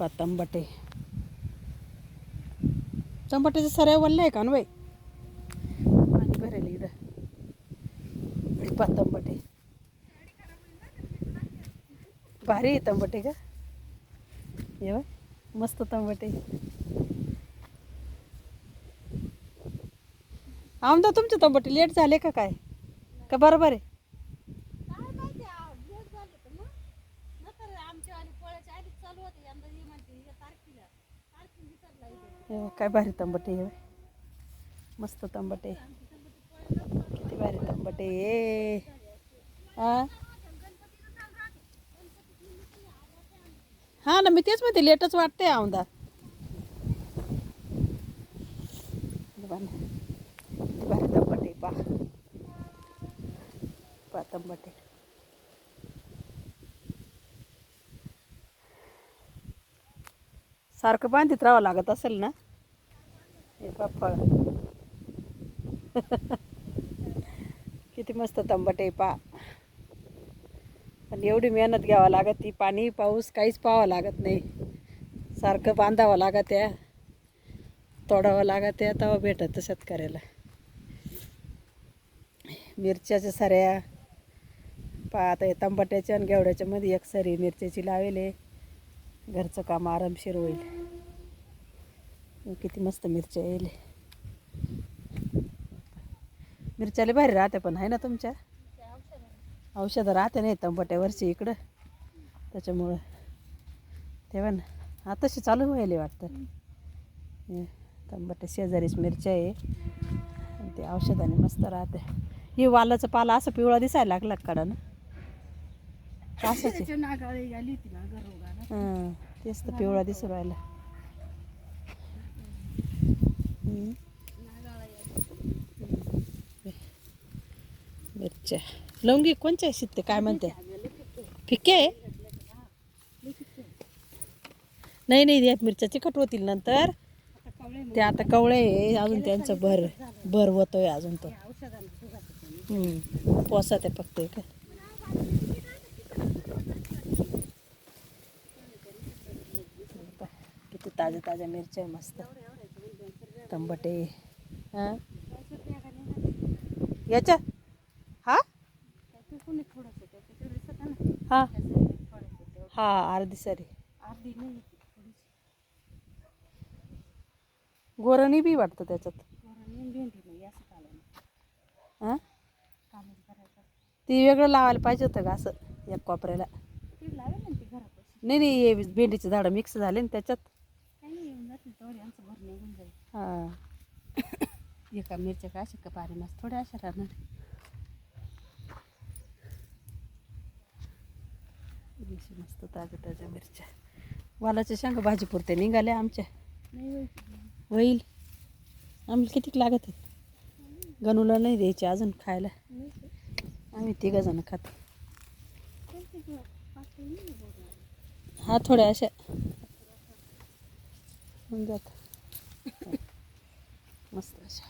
पा तंबाटे. तंबाट्याच्या सऱ्या वल्ल्या आहे का ना बाई पाणी भरेल इथं. हे पा तंबाटे. भारी आहे तंबटे का? ये बघ, मस्त तंबटे. आमदा तुमचे तंबटे लेट झाले का काय? का बरोबर आहे काय माहिती आ- लेट झालं तर मग नंतर आमच्या आणि पोळ्याच्या आधीच चालू होते यंदा हो काय भारी तंबटे हे मस्त तंबटे. किती भारी तंबटे ये हा हा ना मी तेच म्हणते लेटच वाटते आमदार किती भारी तंबटे पा पा तंबटे. सारखं बांधित राहावं लागत असेल ना? हे पा फळ किती मस्त तंबटे पा. पण एवढी मेहनत घ्यावं लागत ती पाणी पाऊस काहीच पाहावं लागत नाही. सारखं बांधावं लागत या तोडावं लागत या तेव्हा भेटत शेतकऱ्याला. मिरच्याच्या सऱ्या. पा आता तंबाट्याच्या आणि गेवड्याच्या मध्ये एक सरी मिरच्याची लावेले घरचं काम आरामशीर होईल. किती मस्त मिरच्या येईल. मिरच्याला भारी राहते पण आहे ना तुमच्या? औषधं राहते नाही तंबाट्यावरची इकडं. त्याच्यामुळं तेव्हा ना आताशी चालू व्हायला वाटतं. तंबट्या तंबाट्या शेजारीच मिरच्या आहे. ते औषधाने मस्त राहते. ही वालाचं पाला असं पिवळा दिसायला लागला कडा ना कासाची हां तेच तर पिवळा दिसू राहिला. मिरच्या. लवंगी कोणच्या आहेत ते काय म्हणते? फिक्के आहे? नाही नाही यात मिरच्या चिकट होतील नंतर. ते आता कवळे आहे अजून त्यांचं भर भर होतोय अजून तो. पोसात आहे फक्त हे काय किती ताज्या ताज्या मिरच्या मस्त. तंबटे. हां? याच्या? हा? हा. हा अर्धी सरी. गोरणी बी वाटतं त्याच्यात. हां? ती वेगळं लावायला पाहिजे होतं का असं एक कोपऱ्याला. नाही नाही हे भेंडीचे झाडं मिक्स झाले ना त्याच्यात. यांचं भर निघून जाईल हां एका मिरच्या का अशा का पारे मस्त थोड्या अशा राहणार अशा मस्त ताज्या ताज्या मिरच्या वालाच्या शेंगा भाजीपुरते निघाल्या आमच्या नाही होईल होईल आम्हाला कितीक लागत आहेत गणूला नाही द्यायचे अजून खायला आम्ही तिघं जण खातो हा थोड्या अशा होऊन जात मस्त अशा